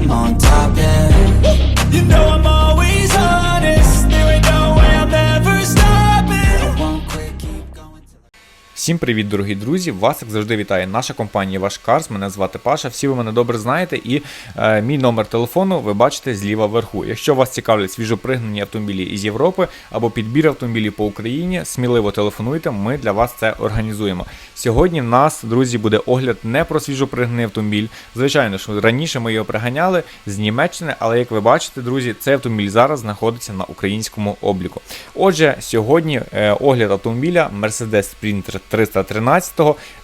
I'm on top, Всім привіт, дорогі друзі! Вас як завжди вітає наша компанія Ваш Карс. Мене звати Паша. Всі ви мене добре знаєте, і е, мій номер телефону ви бачите зліва вверху. Якщо вас цікавлять свіжопригнані автомобілі із Європи або підбір автомобілів по Україні, сміливо телефонуйте. Ми для вас це організуємо. Сьогодні в нас, друзі, буде огляд не про свіжопригнаний автомобіль. Звичайно ж, раніше ми його приганяли з Німеччини, але як ви бачите, друзі, цей автомобіль зараз знаходиться на українському обліку. Отже, сьогодні е, огляд автомобіля Mercedes Sprinter 313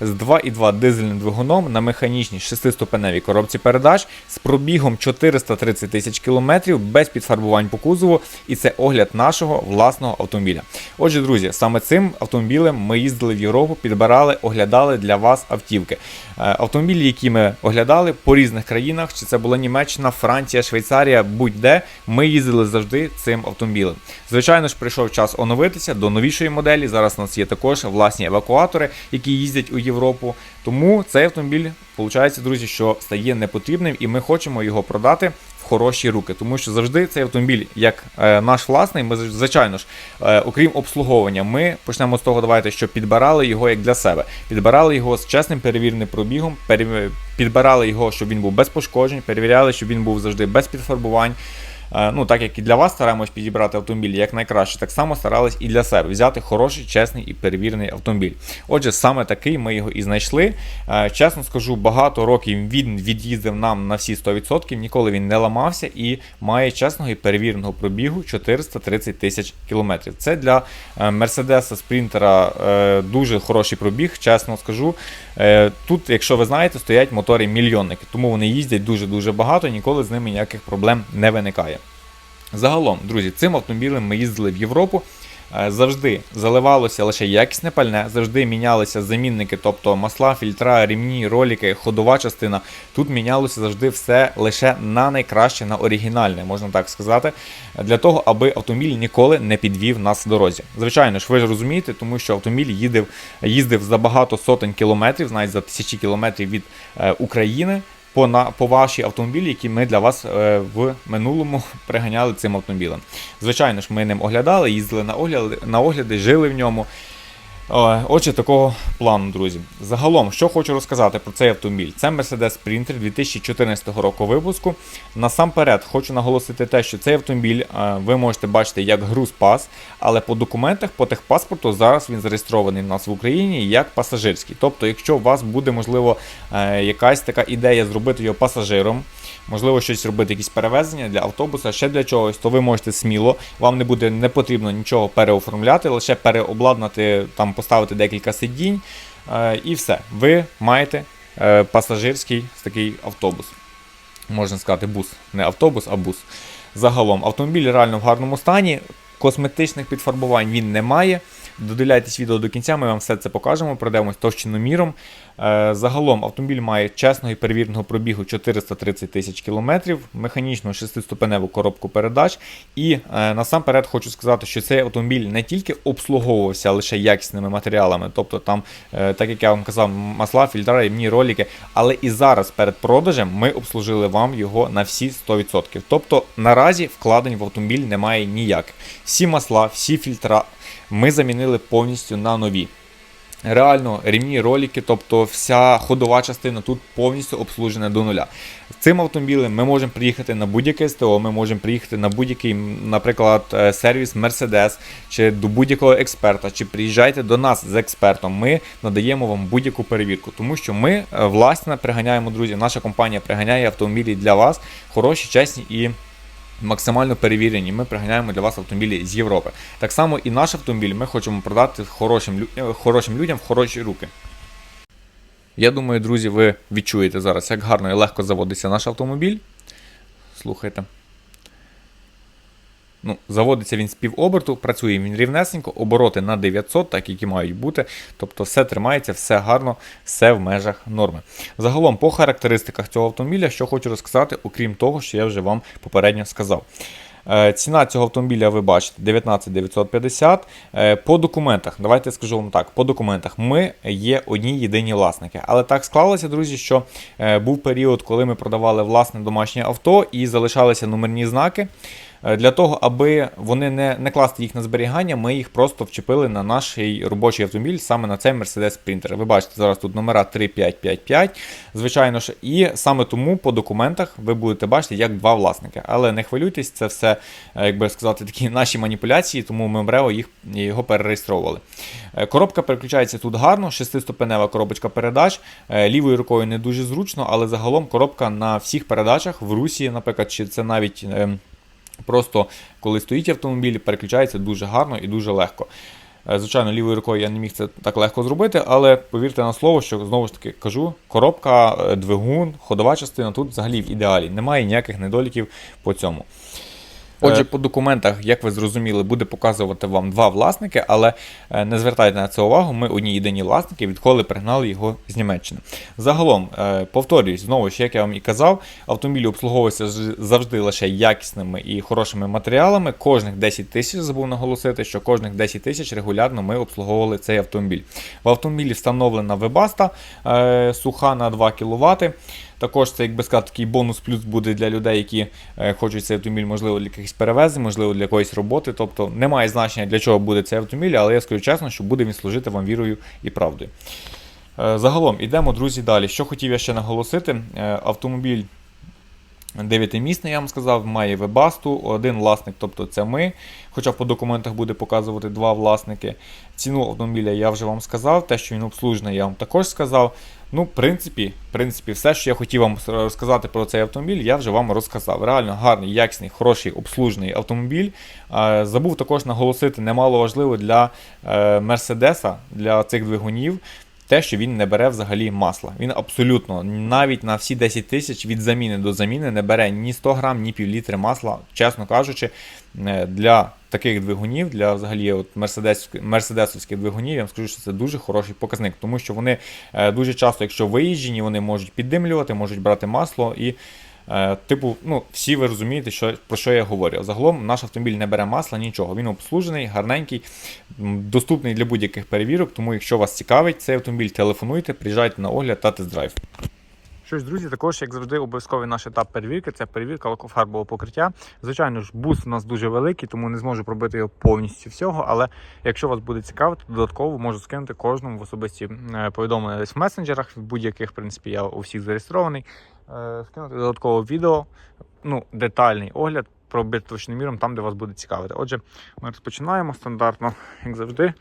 з 2,2 дизельним двигуном на механічній 6-ступеневій коробці передач з пробігом 430 тисяч кілометрів без підфарбувань по кузову, і це огляд нашого власного автомобіля. Отже, друзі, саме цим автомобілем ми їздили в Європу, підбирали, оглядали для вас автівки. Е, Автомобілі, які ми оглядали по різних країнах, чи це була Німеччина, Франція, Швейцарія, будь-де, ми їздили завжди цим автомобілем. Звичайно ж, прийшов час оновитися до новішої моделі. Зараз у нас є також власні евакуатори, які їздять у Європу. Тому цей автомобіль, виходить, друзі, що стає непотрібним, і ми хочемо його продати в хороші руки. Тому що завжди цей автомобіль, як е, наш власний, ми звичайно ж, е, окрім обслуговування, ми почнемо з того, давайте, що підбирали його як для себе. Підбирали його з чесним перевіреним пробігом, пере- підбирали його, щоб він був без пошкоджень, перевіряли, щоб він був завжди без підфарбувань. Е, Ну, так як і для вас стараємось підібрати автомобіль як найкраще, так само старались і для себе взяти хороший, чесний і перевірений автомобіль. Отже, саме такий ми його і знайшли. Е, Чесно скажу, багато років він від'їздив нам на всі 100%, ніколи він не ламався і має чесного і перевіреного пробігу 430 тисяч кілометрів. Це для е, Мерседеса Спринтера е, дуже хороший пробіг, чесно скажу. Тут, якщо ви знаєте, стоять мотори мільйонники, тому вони їздять дуже-дуже багато, ніколи з ними ніяких проблем не виникає. Загалом, друзі, цим автомобілем ми їздили в Європу. Е, Завжди заливалося лише якісне пальне, завжди мінялися замінники, тобто масла, фільтра, рівні, ролики, ходова частина. Тут мінялося завжди все лише на найкраще, на оригінальне, можна так сказати, для того, аби автомобіль ніколи не підвів нас в дорозі. Звичайно ж, ви ж розумієте, тому що автомобіль їздив, їздив за багато сотень кілометрів, навіть за тисячі кілометрів від е, України по, на, по ваші автомобілі, які ми для вас е, в минулому приганяли цим автомобілем. Звичайно ж, ми ним оглядали, їздили на огляди, на огляди, жили в ньому. Отже, такого плану, друзі. Загалом, що хочу розказати про цей автомобіль. Це Mercedes Sprinter 2014 року випуску. Насамперед, хочу наголосити те, що цей автомобіль е, ви можете бачити як груз-пас, але по документах, по техпаспорту, зараз він зареєстрований в нас в Україні як пасажирський. Тобто, якщо у вас буде, можливо, е, якась така ідея зробити його пасажиром, можливо, щось робити, якісь перевезення для автобуса, ще для чогось, то ви можете сміло. Вам не буде не потрібно нічого переоформляти, лише переобладнати, там поставити декілька сидінь, е, і все. Ви маєте е, пасажирський такий автобус. Можна сказати, бус. Не автобус, а бус. Загалом, автомобіль реально в гарному стані. Косметичних підфарбувань він не має. Додивляйтесь відео до кінця, ми вам все це покажемо, пройдемось товщиноміром. Е, Загалом автомобіль має чесного і перевіреного пробігу 430 тисяч кілометрів, механічну 6-ступеневу коробку передач. І е, насамперед хочу сказати, що цей автомобіль не тільки обслуговувався лише якісними матеріалами, тобто там, е, так як я вам казав, масла, фільтра, рівні ролики, але і зараз перед продажем ми обслужили вам його на всі 100%. Тобто наразі вкладень в автомобіль немає ніяких. Всі масла, всі фільтра ми замінили повністю на нові. Реально рівні ролики, тобто вся ходова частина тут повністю обслужена до нуля. Цим автомобілем ми можемо приїхати на будь-яке СТО, ми можемо приїхати на будь-який, наприклад, е, сервіс Mercedes чи до будь-якого експерта, чи приїжджайте до нас з експертом. Ми надаємо вам будь-яку перевірку, тому що ми е, власне приганяємо, друзі. Наша компанія приганяє автомобілі для вас хороші, чесні і. Максимально перевірені, ми приганяємо для вас автомобілі з Європи. Так само і наш автомобіль ми хочемо продати хорошим, е, хорошим людям в хороші руки. Я думаю, друзі, ви відчуєте зараз, як гарно і легко заводиться наш автомобіль. Слухайте. Ну, заводиться він з півоберту, працює він рівнесенько, обороти на 900, так які мають бути. Тобто все тримається, все гарно, все в межах норми. Загалом, по характеристиках цього автомобіля, що хочу розказати, окрім того, що я вже вам попередньо сказав. Е, Ціна цього автомобіля ви бачите 19 950. Е, По документах, давайте скажу вам так: по документах ми є одні єдині власники. Але так склалося, друзі, що е, був період, коли ми продавали власне домашнє авто і залишалися номерні знаки. Е, Для того, аби вони не, не класти їх на зберігання, ми їх просто вчепили на наш робочий автомобіль, саме на цей Mercedes Sprinter. Ви бачите, зараз тут номера 3555, звичайно ж, і саме тому по документах ви будете бачити як два власники. Але не хвилюйтесь, це все, е, як би сказати, такі наші маніпуляції, тому ми МРЕО їх його перереєстровували. Е, Коробка переключається тут гарно, шестиступенева коробочка передач. Лівою рукою не дуже зручно, але загалом коробка на всіх передачах в Русі, наприклад, чи це навіть. Просто коли стоїть автомобіль, переключається дуже гарно і дуже легко. Е, Звичайно, лівою рукою я не міг це так легко зробити, але повірте на слово, що знову ж таки кажу, коробка, е, двигун, ходова частина тут взагалі в ідеалі. Немає ніяких недоліків по цьому. Отже, по документах, як ви зрозуміли, буде показувати вам два власники, але е, не звертайте на це увагу, ми одні єдині власники, відколи пригнали його з Німеччини. Загалом, е, повторюсь, знову ж, як я вам і казав, автомобілі обслуговуються завжди лише якісними і хорошими матеріалами. Кожних 10 тисяч забув наголосити, що кожних 10 тисяч регулярно ми обслуговували цей автомобіль. В автомобілі встановлена е, суха на 2 кВт. Також це, як би сказати, такий бонус плюс буде для людей, які е, хочуть цей автомобіль, можливо, для якихось перевезень, можливо, для якоїсь роботи. Тобто немає значення, для чого буде цей автомобіль, але я скажу чесно, що буде він служити вам вірою і правдою. Е, Загалом, ідемо, друзі, далі. Що хотів я ще наголосити, Е, автомобіль Дев'ятимісний, я вам сказав, має вебасту, один власник, тобто це ми. Хоча по документах буде показувати два власники. Ціну автомобіля я вже вам сказав, те, що він обслужений, я вам також сказав. Ну, в принципі, в принципі, все, що я хотів вам розказати про цей автомобіль, я вже вам розказав. Реально гарний, якісний, хороший, обслужений автомобіль. Забув також наголосити, немало важливо для е, Мерседеса, для цих двигунів те, що він не бере взагалі масла. Він абсолютно навіть на всі 10 тисяч від заміни до заміни не бере ні 100 грам, ні півлітри масла, чесно кажучи, е, для таких двигунів, для взагалі от мерседесівських, мерседесовських двигунів, я вам скажу, що це дуже хороший показник, тому що вони е, дуже часто, якщо виїжджені, вони можуть піддимлювати, можуть брати масло і. Е, Типу, ну, всі ви розумієте, що, про що я говорю. Загалом наш автомобіль не бере масла, нічого. Він обслужений, гарненький, доступний для будь-яких перевірок. Тому, якщо вас цікавить цей автомобіль, телефонуйте, приїжджайте на огляд та тест-драйв. Що ж, друзі, також, як завжди, обов'язковий наш етап перевірки це перевірка лакофарбового покриття. Звичайно ж, бус у нас дуже великий, тому не зможу пробити його повністю всього. Але якщо вас буде цікавити, додатково можу скинути кожному в особисті е, повідомлення десь в месенджерах, в будь-яких, в принципі, я у всіх зареєстрований. Е, Скинути додатково відео, ну, детальний огляд. Пробити точним міром там, де вас буде цікавити. Отже, ми розпочинаємо стандартно, як завжди,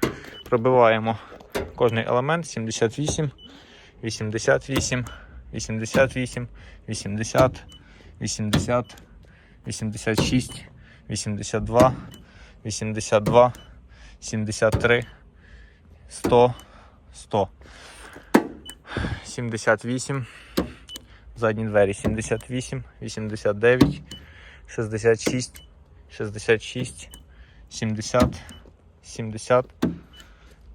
пробиваємо кожний елемент 78, 88, 88, 80, 80, 86, 82, 82, 73, 100, 100, 78, задні двері 78, 89, 66, 66, 70, 70,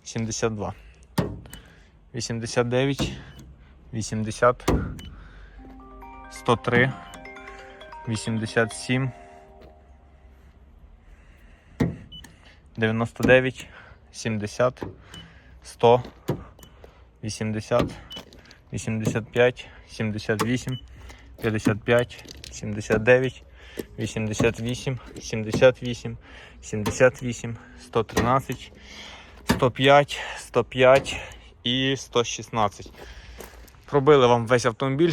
72, 89, 80, 103, 87, 99, 70, 100, 80, 85, 78, 55, 79, 88, 78, 78, 113, 105, 105, і 116. Пробили вам весь автомобіль.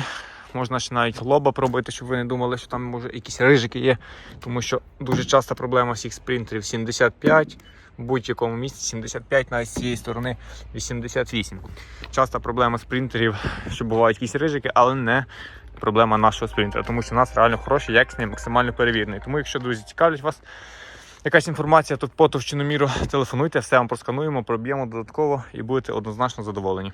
Можна ще навіть лоба пробити, щоб ви не думали, що там може якісь рижики є. Тому що дуже часто проблема всіх спринтерів 75, в будь-якому місці 75, навіть з цієї сторони 88. Часто проблема спринтерів, що бувають якісь рижики, але не проблема нашого спринтера, тому що у нас реально хороший, якісний, максимально перевірений. Тому, якщо друзі цікавлять вас, якась інформація тут по товщину міру, телефонуйте, все вам проскануємо, проб'ємо додатково і будете однозначно задоволені.